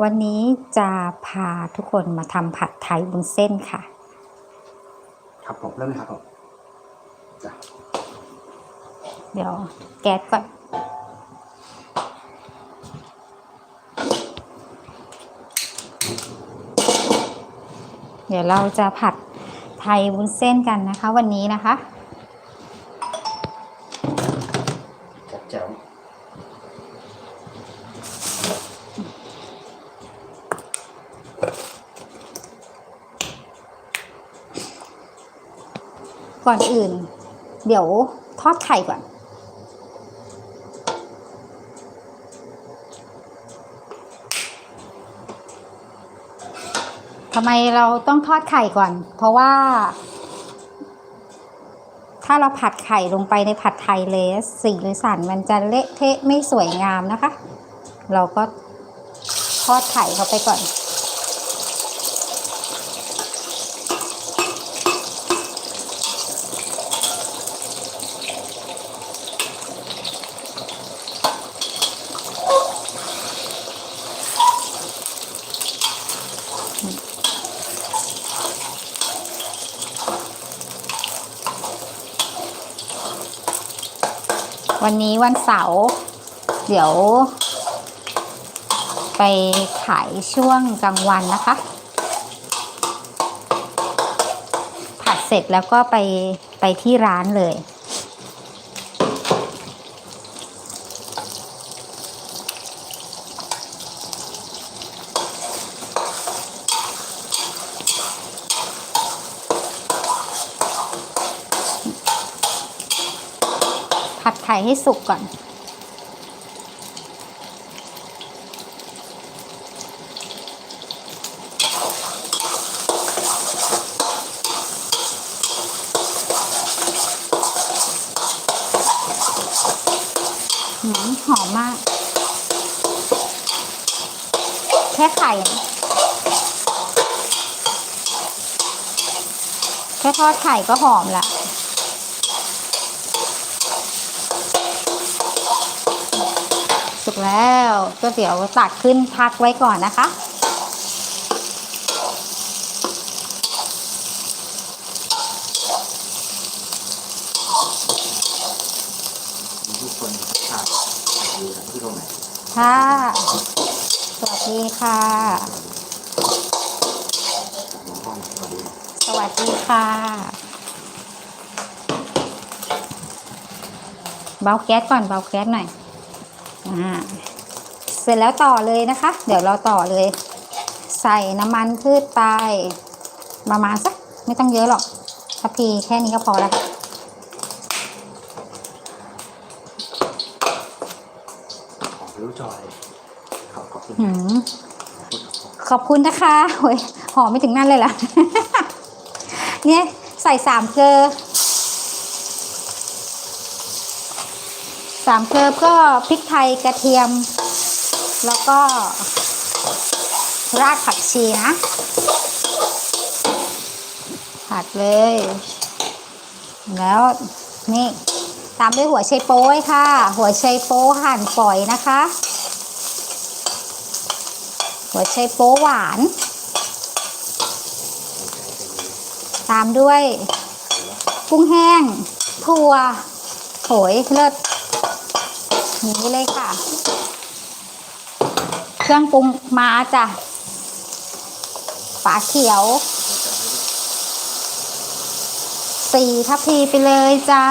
วันนี้จะพาทุกคนมาทำผัดไทยบุนเส้นค่ะ ครับผมเริ่มเลยครับผมจ้ะเดี๋ยวแก๊สก่อน เดี๋ยวเราจะผัดไทยวุ้นเส้นกันนะคะ วันนี้นะคะ จัดแจ๋ว ก่อนอื่น เดี๋ยวทอดไข่ก่อน ทำไมเราต้องทอดไข่ก่อน เพราะว่า ถ้าเราผัดไข่ลงไปในผัดไทยเลยสีหรือสันมันจะเละเทะไม่สวยงามนะคะ เราก็ทอดไข่เข้าไปก่อน วันนี้วันเสาร์เดี๋ยว ไปขายช่วงกลางวันนะคะ ผัดเสร็จแล้วก็ไปไปที่ร้านเลย ข่ให้สุกก่อนหืมหอมมาก แค่ไข่ แค่ทอดไข่ก็หอมละ สุกแล้วก็เดี๋ยวตักขึ้นพักไว้ก่อนนะคะ ทุกคนทานดูนะที่ตรงไหนค่ะสวัสดีค่ะ หลวงพ่อสวัสดีสวัสดีค่ะ เบาแก๊สก่อนเบาแก๊สหน่อย อ่าเสร็จแล้วต่อเลยนะคะ เดี๋ยวเราต่อเลย ใส่น้ำมันพืชไปประมาณสักไม่ต้องเยอะหรอกทัพพีแค่นี้ก็พอแล้วของรู้จอยขอบขอบคุณหืมขอบคุณนะคะโอ้ยหอมไม่ถึงนั่นเลยล่ะ เนี่ยใส่สามเกลือ สามเกลือก็พริกไทยกระเทียม แล้วก็ รากผักชีนะ ผัดเลย แล้วนี่ตามด้วยหัวไชโป๊ยค่ะ หัวไชโป๊หั่นฝอยนะคะ หัวไชโป๊หวาน ตามด้วย กุ้งแห้งถั่วโหยเลิศ นี้เลยค่ะ เครื่องปรุงมาจ้ะฝาเขียว สี่ทัพพีไปเลยจ้า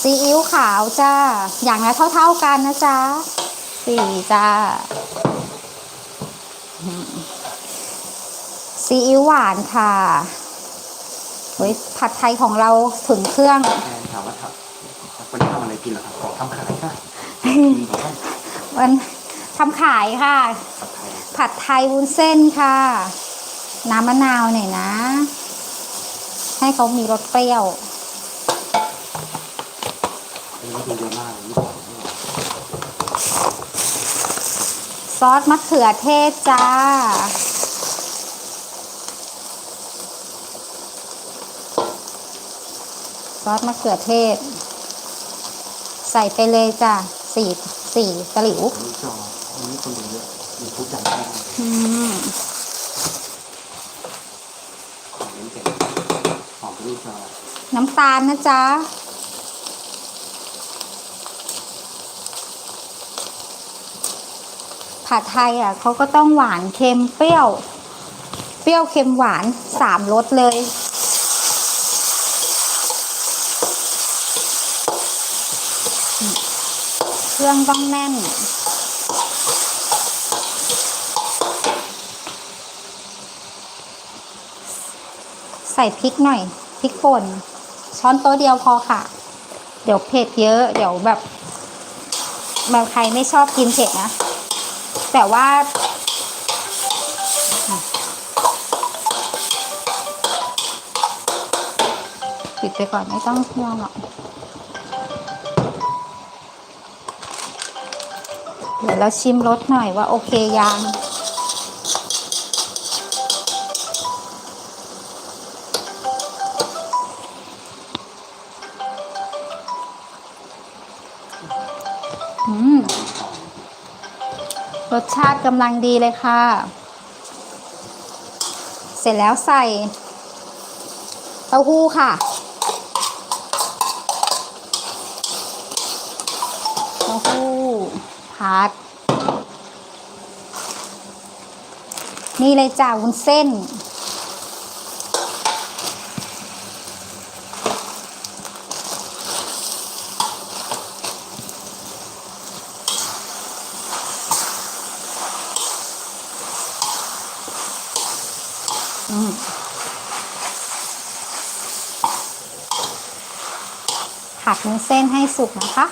ซีอิ๊วขาวจ้า อย่างละเท่าๆกันนะจ๊ะสี่จ้าซีอิ๊วหวานค่ะ เฮ้ยผัดไทยของเราถึงเครื่องแทนถามว่าทำวันนี้ทำอะไรกินเหรอครับขอทำขายค่ะมีของท่านมันทำขายค่ะ ผัดไทยผัดไทยวุ้นเส้นค่ะ น้ำมะนาวหน่อยนะ ให้เขามีรสเปรี้ยว อันนี้ดูเยอะมากเลยนี่ของนี่หว่าซอสมะเขือเทศจ้า ซอสมะเขือเทศ ใส่ไปเลยจ้ะสี่สี่ตะหลิวมีจอวันนี้คนดูเยอะมีทุกอย่างที่อืมของเล่นเก่งหอมรูปจอน้ำตาลนะจ๊ะผัดไทยอะเขาก็ต้องหวานเค็มเปรี้ยว เปรี้ยวเค็มหวานสามรสเลย เครื่องต้องแน่น ใส่พริกหน่อยพริกป่นช้อนโต๊ะเดียวพอค่ะ เดี๋ยวเผ็ดเยอะ เดี๋ยวแบบแบบใครไม่ชอบกินเผ็ดนะ แต่ว่าปิดไปก่อนไม่ต้องเคี่ยวหรอก เดี๋ยวเราชิมรสหน่อยว่าโอเคยังอืมรสชาติกำลังดีเลยค่ะ เสร็จแล้วใส่ เต้าหู้ค่ะ เต้าหู้พัด นี่เลยจ้าวุ้นเส้น อืมผัดวุ้นเส้นให้สุกนะคะ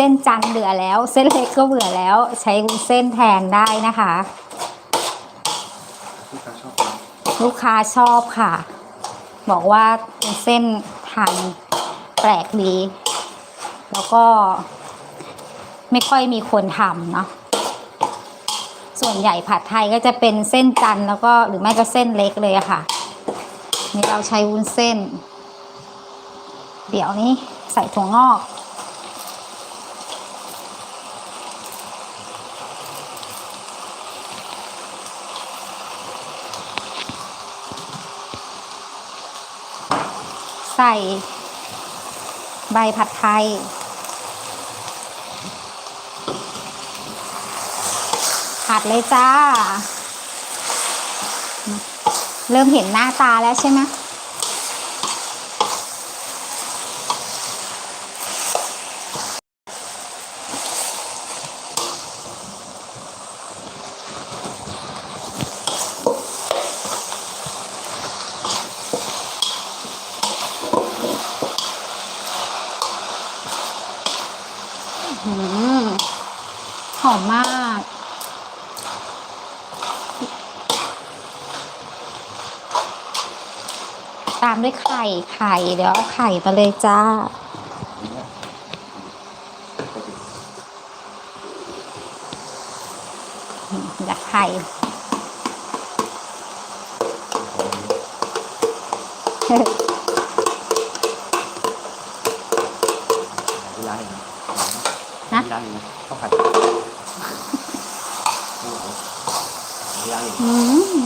เส้นจันเบื่อแล้ว เส้นเล็กก็เบื่อแล้ว ใช้วุ้นเส้นแทนได้นะคะที่เขาชอบกินลูกค้าชอบค่ะ บอกว่าเป็นเส้นทานแปลกดีแล้วก็ไม่ค่อยมีคนทำเนาะส่วนใหญ่ผัดไทยก็จะเป็นเส้นจันแล้วก็หรือไม่ก็เส้นเล็กเลยอะค่ะ นี่เราใช้วุ้นเส้น เดี๋ยวนี้ใส่ถั่วงอก ใส่ใบผัดไทย ผัดเลยจ้า เริ่มเห็นหน้าตาแล้วใช่ไหม หอมมากตามด้วยไข่ไข่ เดี๋ยวเอาไข่มาเลยจ้า อยากไข่ ที่ร้านเอง นะ ที่ร้านเองนะข้าวผัดโอืม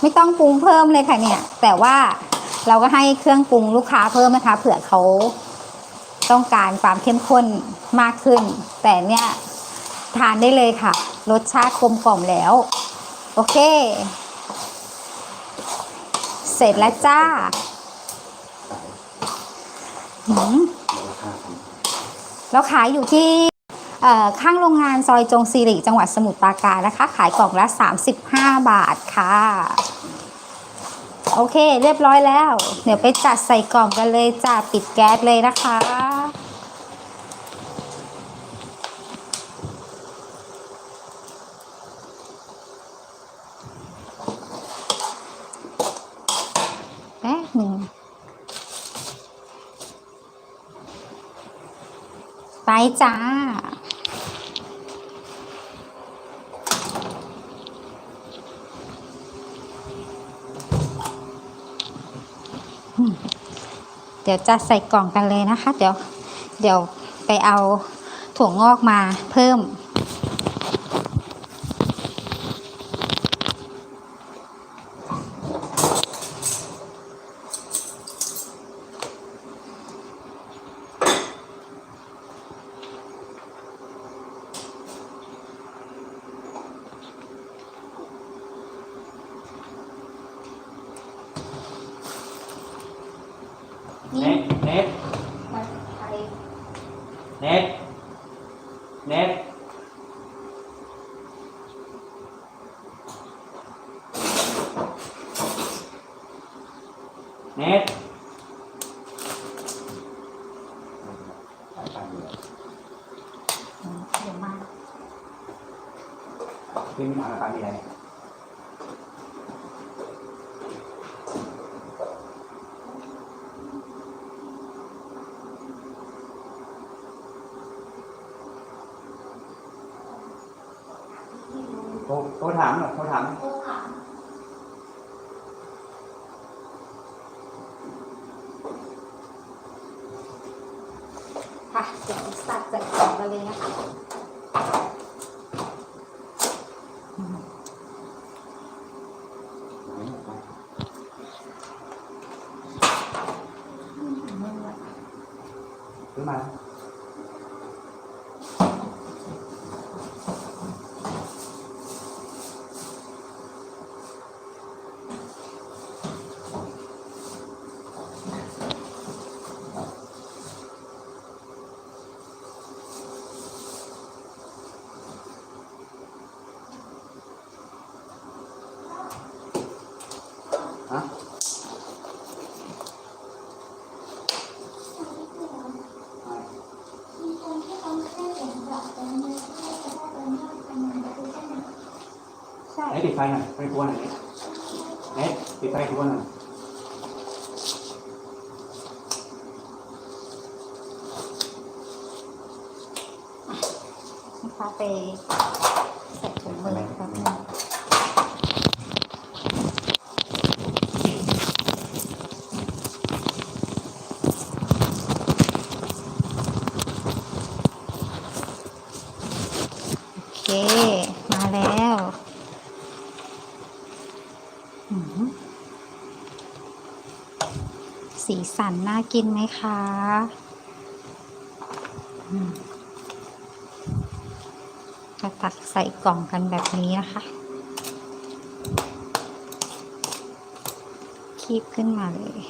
ไม่ต้องปรุงเพิ่มเลยค่ะเนี่ย แต่ว่าเราก็ให้เครื่องปรุงลูกค้าเพิ่มนะคะ เผื่อเขาต้องการความเข้มข้นมากขึ้น แต่เนี่ยทานได้เลยค่ะ รสชาติกลมกล่อมแล้ว โอเค เสร็จแล้วจ้าขายหืม เราขายอยู่ที่ข้างโรงงานซอยจงซีริจังหวัดสมุทรปราการนะคะ ขายกล่องละ 35 บาทค่ะ โอเค เรียบร้อยแล้ว เดี๋ยวไปจัดใส่กล่องกันเลยจ้าปิดแก๊สเลยนะคะ ไป จ้า เดี๋ยวจะใส่กล่องกันเลยนะคะ เดี๋ยว เดี๋ยวไปเอาถั่วงอกมาเพิ่ม เน็ตเน็ตเน็ตเน็ตเน็ตสายตาเหนื่อย เดี๋ยวมา ขึ้นมาตามีอะไร โทรโทรถามหน่อยโทรถามค่ะเดี๋ยวสัดใส่กล่องกันเลยนะคะ ซื้อมาฮะ มีคนที่เขาแค่เขียนบอกตรงนี้ให้จะได้เป็นยอดคะแนนไปดูได้ไหม ใช่เน็ตปิดไฟหน่อยไปกวนหน่อยเน็ตปิดไฟกวนหน่อยนะคะไปใส่ถุงมือแป๊บนึงโอเค มาแล้วอืมสีสั น่ากินไหมคะจะตักใส่กล่องกันแบบนี้นะคะ คีบขึ้นมาเลย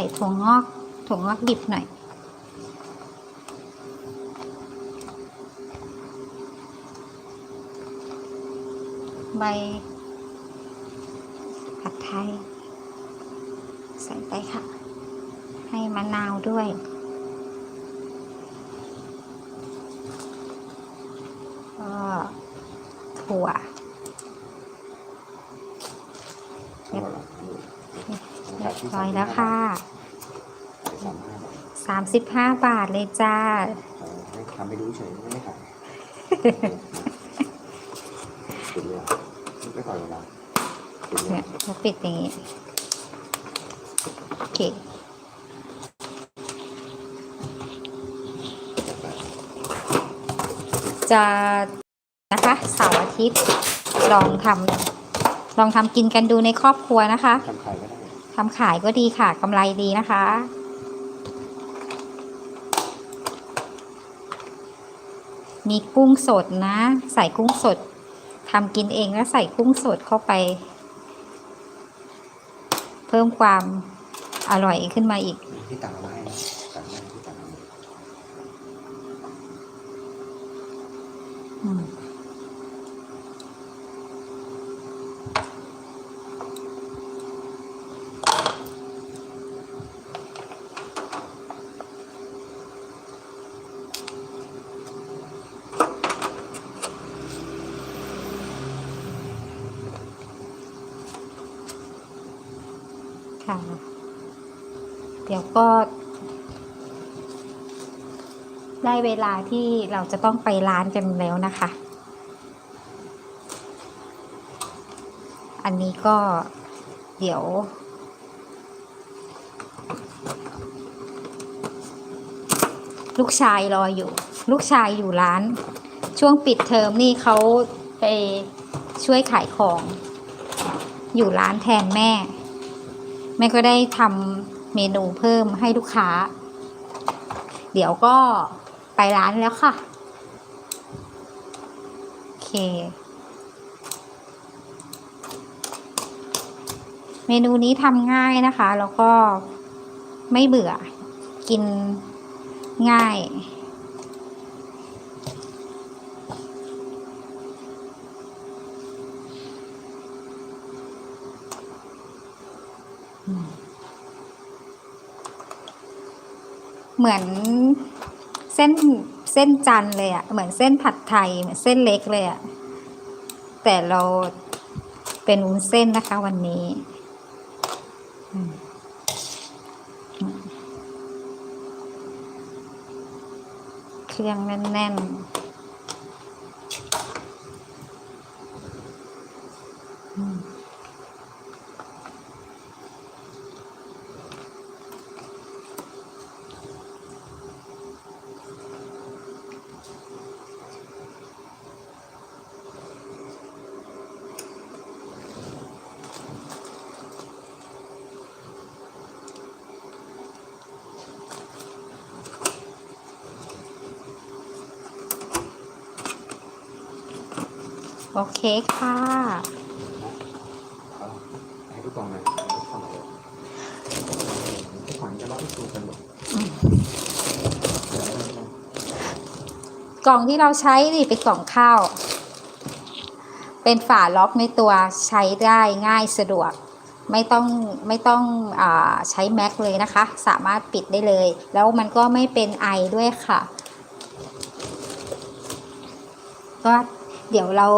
ส่ถั่วงอกถั่วงอกดิบหน่อย ใบผัดไทย ใส่ไปค่ะ ให้มะนาวด้วยก็ถั่วเรียบเรีย บร้อยแล้วค่ะสามห้าบาท35บาทเลยจ้าเออให้ทำไปรู้เฉยไม่ได้ขายปิดเลยเหรอไม่ก่อนเวลาปิดเลยเนี่ยเราปิดอย่างนี้โอเคจะนะคะเสาร์อาทิตย์ลองทำลองทำกินกันดูในครอบครัวนะคะทำขายก็ได้ ทำขายก็ดีค่ะกำไรดีนะคะ มีกุ้งสดนะ ใส่กุ้งสดทำกินเองแล้วใส่กุ้งสดเข้าไป เพิ่มความอร่อยขึ้นมาอีกที่ต่างเอามาให้นะต่างมาที่ต่างเอามา อืม ค่ะ เดี๋ยวก็ได้เวลาที่เราจะต้องไปร้านกันแล้วนะคะ อันนี้ก็เดี๋ยว ลูกชายรออยู่ ลูกชายอยู่ร้าน ช่วงปิดเทอมนี่เขาไปช่วยขายของ อยู่ร้านแทนแม่ แม่ก็ได้ทำ เมนูเพิ่มให้ลูกค้า เดี๋ยวก็ไปร้านแล้วค่ะ โอเค เมนูนี้ทำง่ายนะคะ แล้วก็ไม่เบื่อ กินง่าย เหมือนเส้นเส้นจันเลยอะเหมือนเส้นผัดไทย เหมือนเส้นเล็กเลยอะแต่เราเป็นวุ้นเส้นนะคะวันนี้เครื่องแน่นๆ โอเคค่ะเอาให้ทุกกล่องเลยทุกกล่องเลยทุกกล่องจะรอดที่สูกันหมดกล่องที่เราใช้นี่เป็นกล่องข้าว เป็นฝาล็อกในตัวใช้ได้ง่ายสะดวก ไม่ต้องไม่ต้องอาใช้แม็กเลยนะคะ สามารถปิดได้เลย แล้วมันก็ไม่เป็นไอด้วยค่ะ ก็ เดี๋ยวเรา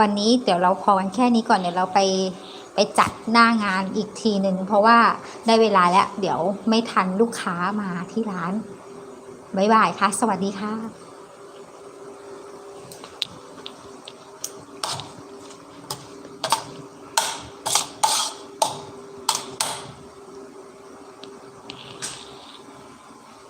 วันนี้เดี๋ยวเราพอกันแค่นี้ก่อนเดี๋ยวเราไปไปจัดหน้างานอีกทีหนึ่งเพราะว่าได้เวลาแล้ว เดี๋ยวไม่ทันลูกค้ามาที่ร้าน บ๊ายบายค่ะ สวัสดีค่ะ